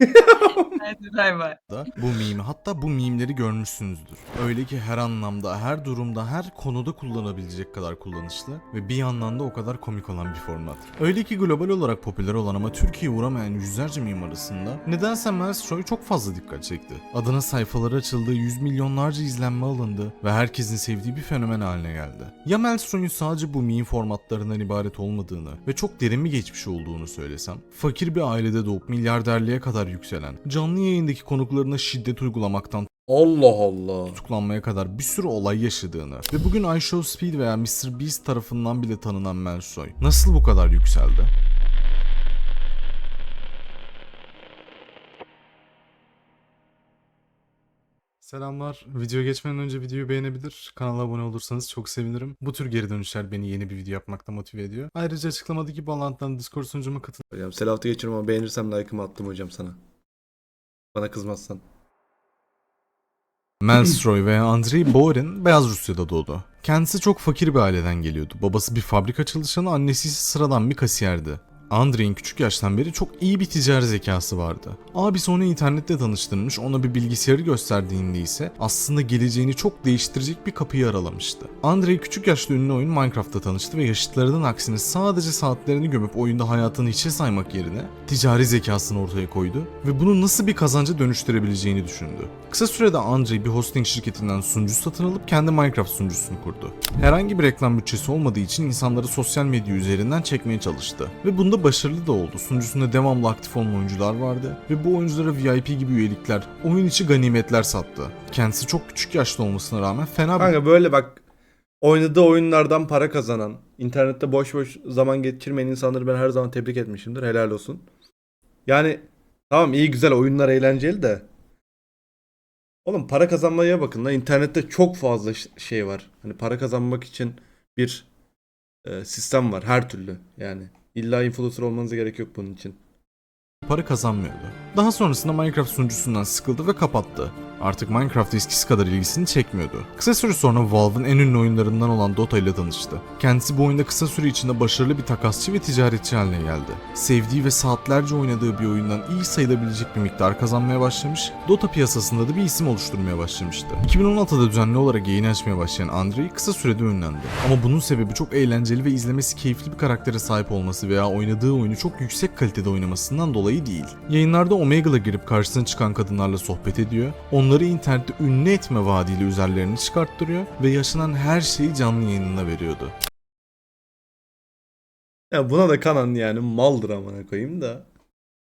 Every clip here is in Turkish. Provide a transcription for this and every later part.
Hadi bay bu mimi hatta bu mimleri görmüşsünüzdür. Öyle ki her anlamda, her durumda, her konuda kullanabilecek kadar kullanışlı ve bir yandan da o kadar komik olan bir format. Öyle ki global olarak popüler olan ama Türkiye'ye uğramayan yüzlerce mim arasında nedense Maelstroy çok fazla dikkat çekti. Adına sayfaları açıldı, yüz milyonlarca izlenme alındı ve herkesin sevdiği bir fenomen haline geldi. Ya Maelstroy'un sadece bu meme formatlarından ibaret olmadığını ve çok derin bir geçmiş olduğunu söylesem, fakir bir ailede doğup milyarderliğe kadar yükselen, canlı yayındaki konuklarına şiddet uygulamaktan Allah Allah. tutuklanmaya kadar bir sürü olay yaşadığını ve bugün iShow Speed veya Mr. Beast tarafından bile tanınan Melsoy nasıl bu kadar yükseldi? Selamlar. Videoya geçmeden önce videoyu beğenebilir, kanala abone olursanız çok sevinirim. Bu tür geri dönüşler beni yeni bir video yapmakta motive ediyor. Ayrıca açıklamadaki bağlantıdan Discord sunucuma katılın. Hocam selahatı geçirim ama beğenirsem like'ımı attım hocam sana. Bana kızmazsan. Melstroy ve Andrei Borin Beyaz Rusya'da doğdu. Kendisi çok fakir bir aileden geliyordu. Babası bir fabrika çalışanı, annesi ise sıradan bir kasiyerdi. Andrei'in küçük yaştan beri çok iyi bir ticari zekası vardı. Abisi onu internette tanıştırmış, ona bir bilgisayarı gösterdiğinde ise aslında geleceğini çok değiştirecek bir kapıyı aralamıştı. Andrei küçük yaşta ünlü oyun Minecraft'ta tanıştı ve yaşıtlarının aksine sadece saatlerini gömüp oyunda hayatını hiçe saymak yerine ticari zekasını ortaya koydu ve bunu nasıl bir kazanca dönüştürebileceğini düşündü. Kısa sürede Andrei bir hosting şirketinden sunucu satın alıp kendi Minecraft sunucusunu kurdu. Herhangi bir reklam bütçesi olmadığı için insanları sosyal medya üzerinden çekmeye çalıştı. Ve bunda başarılı da oldu. Sunucusunda devamlı aktif olan oyuncular vardı ve bu oyunculara VIP gibi üyelikler, oyun içi ganimetler sattı. Kendisi çok küçük yaşta olmasına rağmen fena bir Kanka böyle bak oynadığı oyunlardan para kazanan, internette boş boş zaman geçirmeyen insanları ben her zaman tebrik etmişimdir. Helal olsun. Yani tamam iyi güzel oyunlar eğlenceli de. Oğlum para kazanmaya bakın da internette çok fazla şey var. Hani para kazanmak için bir e, sistem var her türlü yani. İlla influencer olmanıza gerek yok bunun için. Para kazanmıyordu. Daha sonrasında Minecraft sunucusundan sıkıldı ve kapattı. Artık Minecraft eskisi kadar ilgisini çekmiyordu. Kısa süre sonra Valve'ın en ünlü oyunlarından olan Dota ile tanıştı. Kendisi bu oyunda kısa süre içinde başarılı bir takasçı ve ticaretçi haline geldi. Sevdiği ve saatlerce oynadığı bir oyundan iyi sayılabilecek bir miktar kazanmaya başlamış, Dota piyasasında da bir isim oluşturmaya başlamıştı. 2016'da düzenli olarak yayın açmaya başlayan Andrei kısa sürede ünlendi. Ama bunun sebebi çok eğlenceli ve izlemesi keyifli bir karaktere sahip olması veya oynadığı oyunu çok yüksek kalitede oynamasından dolayı değil. Yayınlarda Omegle'a girip karşısına çıkan kadınlarla sohbet ediyor, onları internette ünlü etme vaadiyle üzerlerini çıkarttırıyor ve yaşanan her şeyi canlı yayınına veriyordu. Ya buna da kanan yani maldır amına koyayım da.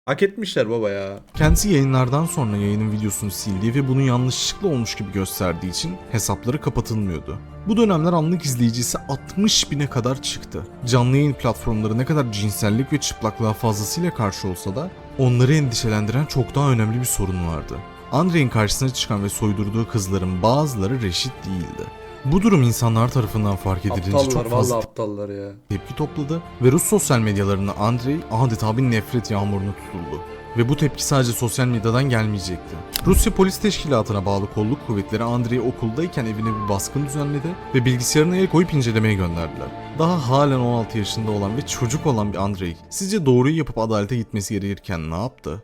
Hak etmişler baba ya. Kendisi yayınlardan sonra yayının videosunu sildiği ve bunu yanlışlıkla olmuş gibi gösterdiği için hesapları kapatılmıyordu. Bu dönemler anlık izleyicisi 60 bine kadar çıktı. Canlı yayın platformları ne kadar cinsellik ve çıplaklığa fazlasıyla karşı olsa da onları endişelendiren çok daha önemli bir sorun vardı. Andrei'in karşısına çıkan ve soydurduğu kızların bazıları reşit değildi. Bu durum insanlar tarafından fark edilince Aptallar çok fazla aptallar ya. tepki topladı ve Rus sosyal medyalarında Andrei adeta bir nefret yağmuruna tutuldu. Ve bu tepki sadece sosyal medyadan gelmeyecekti. Rusya Polis Teşkilatı'na bağlı kolluk kuvvetleri Andrei'yi okuldayken evine bir baskın düzenledi ve bilgisayarına el koyup incelemeye gönderdiler. Daha halen 16 yaşında olan ve çocuk olan bir Andrei, sizce doğruyu yapıp adalete gitmesi gerekirken ne yaptı?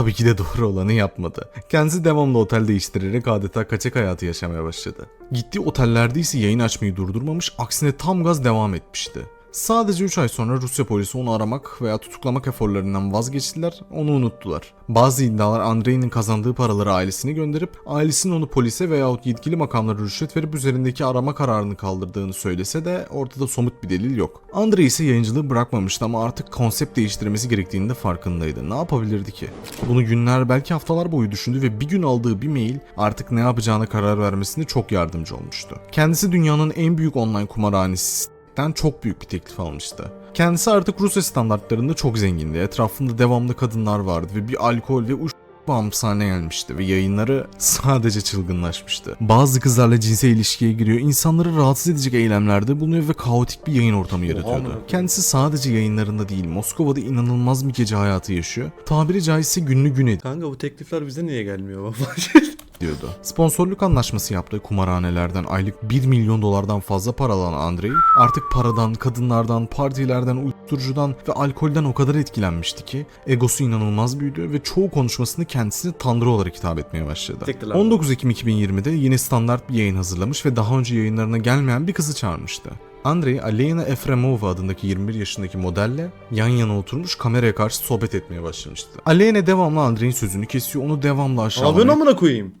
Tabii ki de doğru olanı yapmadı. Kendisi devamlı otel değiştirerek adeta kaçak hayatı yaşamaya başladı. Gittiği otellerde ise yayın açmayı durdurmamış, aksine tam gaz devam etmişti. Sadece 3 ay sonra Rusya polisi onu aramak veya tutuklamak eforlarından vazgeçtiler, onu unuttular. Bazı iddialar Andrei'nin kazandığı paraları ailesine gönderip ailesinin onu polise veyahut yetkili makamlara rüşvet verip üzerindeki arama kararını kaldırdığını söylese de ortada somut bir delil yok. Andrei ise yayıncılığı bırakmamıştı ama artık konsept değiştirmesi gerektiğini de farkındaydı. Ne yapabilirdi ki? Bunu günler belki haftalar boyu düşündü ve bir gün aldığı bir mail artık ne yapacağına karar vermesinde çok yardımcı olmuştu. Kendisi dünyanın en büyük online kumarhanesi den çok büyük bir teklif almıştı. Kendisi artık Rusya standartlarında çok zengindi. Etrafında devamlı kadınlar vardı ve bir alkol ve uç haline gelmişti ve yayınları sadece çılgınlaşmıştı. Bazı kızlarla cinsel ilişkiye giriyor, insanları rahatsız edecek eylemlerde bulunuyor ve kaotik bir yayın ortamı yaratıyordu. Kendisi sadece yayınlarında değil, Moskova'da inanılmaz bir gece hayatı yaşıyor. Tabiri caizse günlü gün ediyor. Kanka bu teklifler bize niye gelmiyor baba? diyordu. Sponsorluk anlaşması yaptığı kumarhanelerden aylık 1 milyon dolardan fazla para alan Andrei artık paradan, kadınlardan, partilerden, uyuşturucudan ve alkolden o kadar etkilenmişti ki egosu inanılmaz büyüdü ve çoğu konuşmasını kendisini tanrı olarak hitap etmeye başladı. Siktir lan. 19 Ekim 2020'de yine standart bir yayın hazırlamış ve daha önce yayınlarına gelmeyen bir kızı çağırmıştı. Andrei Aleyna Efremova adındaki 21 yaşındaki modelle yan yana oturmuş kameraya karşı sohbet etmeye başlamıştı. Aleyna devamlı Andrei'nin sözünü kesiyor, onu devamlı yapıyorsun aşağılamaya amına koyayım?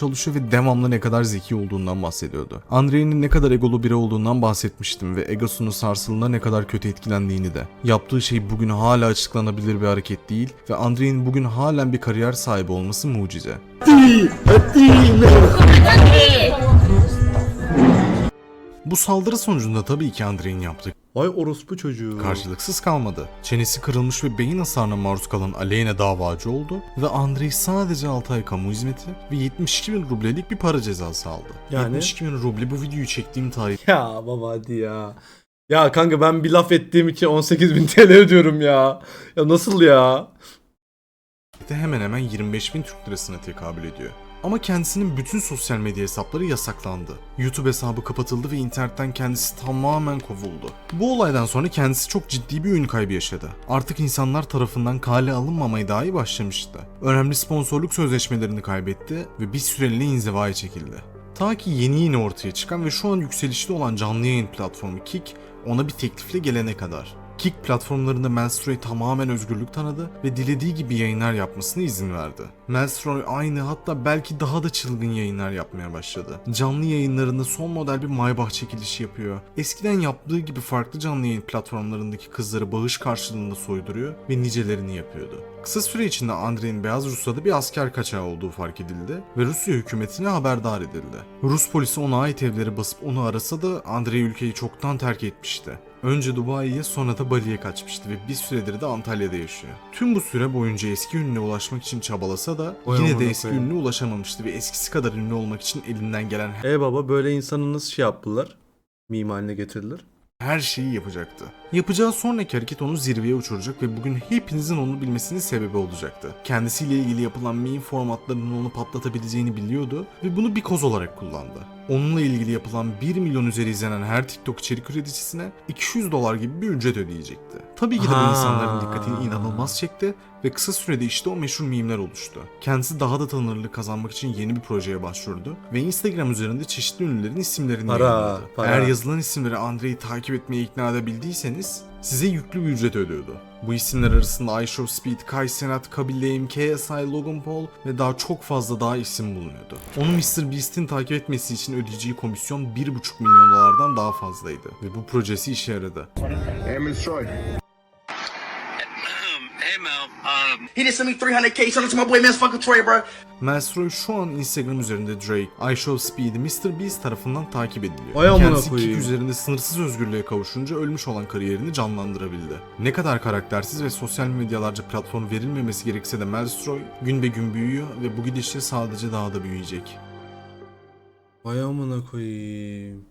Çalışıyor ve devamlı ne kadar zeki olduğundan bahsediyordu. Andrei'nin ne kadar egolu biri olduğundan bahsetmiştim ve egosunun sarsıldığında ne kadar kötü etkilendiğini de. Yaptığı şey bugün hala açıklanabilir bir hareket değil ve Andrei'nin bugün halen bir kariyer sahibi olması mucize. Bu saldırı sonucunda tabii ki Andrei'nin yaptığı Vay orospu çocuğu. karşılıksız kalmadı. Çenesi kırılmış ve beyin hasarına maruz kalan Aleyna davacı oldu ve Andrei sadece 6 ay kamu hizmeti ve 72 bin rublelik bir para cezası aldı. Yani? 72 bin ruble bu videoyu çektiğim tarihte Ya baba hadi ya. Ya kanka ben bir laf ettiğim için 18.000 TL ödüyorum ya. Ya nasıl ya? hemen hemen 25 bin Türk lirasına tekabül ediyor. Ama kendisinin bütün sosyal medya hesapları yasaklandı. YouTube hesabı kapatıldı ve internetten kendisi tamamen kovuldu. Bu olaydan sonra kendisi çok ciddi bir ün kaybı yaşadı. Artık insanlar tarafından kale alınmamaya dahi başlamıştı. Önemli sponsorluk sözleşmelerini kaybetti ve bir süreliğine inzivaya çekildi. Ta ki yeni yeni ortaya çıkan ve şu an yükselişte olan canlı yayın platformu Kick ona bir teklifle gelene kadar. Kick platformlarında Melstroy tamamen özgürlük tanıdı ve dilediği gibi yayınlar yapmasına izin verdi. Melstroy aynı hatta belki daha da çılgın yayınlar yapmaya başladı. Canlı yayınlarında son model bir Maybach çekilişi yapıyor. Eskiden yaptığı gibi farklı canlı yayın platformlarındaki kızları bağış karşılığında soyduruyor ve nicelerini yapıyordu. Kısa süre içinde Andrei'nin Beyaz Rusya'da bir asker kaçağı olduğu fark edildi ve Rusya hükümetine haberdar edildi. Rus polisi ona ait evleri basıp onu arasa da Andrei ülkeyi çoktan terk etmişti. Önce Dubai'ye sonra da Bali'ye kaçmıştı ve bir süredir de Antalya'da yaşıyor. Tüm bu süre boyunca eski ününe ulaşmak için çabalasa da Vay yine de eski koyayım. ününe ulaşamamıştı ve eskisi kadar ünlü olmak için elinden gelen E baba böyle insanı nasıl şey yaptılar? Meme haline getirdiler. her şeyi yapacaktı. Yapacağı sonraki hareket onu zirveye uçuracak ve bugün hepinizin onu bilmesinin sebebi olacaktı. Kendisiyle ilgili yapılan meme formatlarının onu patlatabileceğini biliyordu ve bunu bir koz olarak kullandı. Onunla ilgili yapılan 1 milyon üzeri izlenen her TikTok içerik üreticisine 200 dolar gibi bir ücret ödeyecekti. Tabii ki de bu insanların dikkatini inanılmaz çekti ve kısa sürede işte o meşhur mimler oluştu. Kendisi daha da tanınırlık kazanmak için yeni bir projeye başvurdu ve Instagram üzerinde çeşitli ünlülerin isimlerini Para, yayınladı. para. Eğer yazılan isimleri Andrei'yi takip etmeye ikna edebildiyseniz size yüklü bir ücret ödüyordu. Bu isimler arasında iShowSpeed, Kai Senat, Kabilleyim, KSI, Logan Paul ve daha çok fazla daha isim bulunuyordu. Onu Mr. Beast'in takip etmesi için ödeyeceği komisyon 1,5 milyon dolardan daha fazlaydı ve bu projesi işe yaradı. He just sent me 300k. Shout out to my boy, man, fucking Troy, bro. Melstroy şu an Instagram üzerinde Drake, iShowSpeed, Mr. Beast tarafından takip ediliyor. Ay amına Kendisi koyayım. Kick üzerinde sınırsız özgürlüğe kavuşunca ölmüş olan kariyerini canlandırabildi. Ne kadar karaktersiz ve sosyal medyalarca platform verilmemesi gerekse de Melstroy gün be gün büyüyor ve bu gidişle sadece daha da büyüyecek. Vay amına koyayım.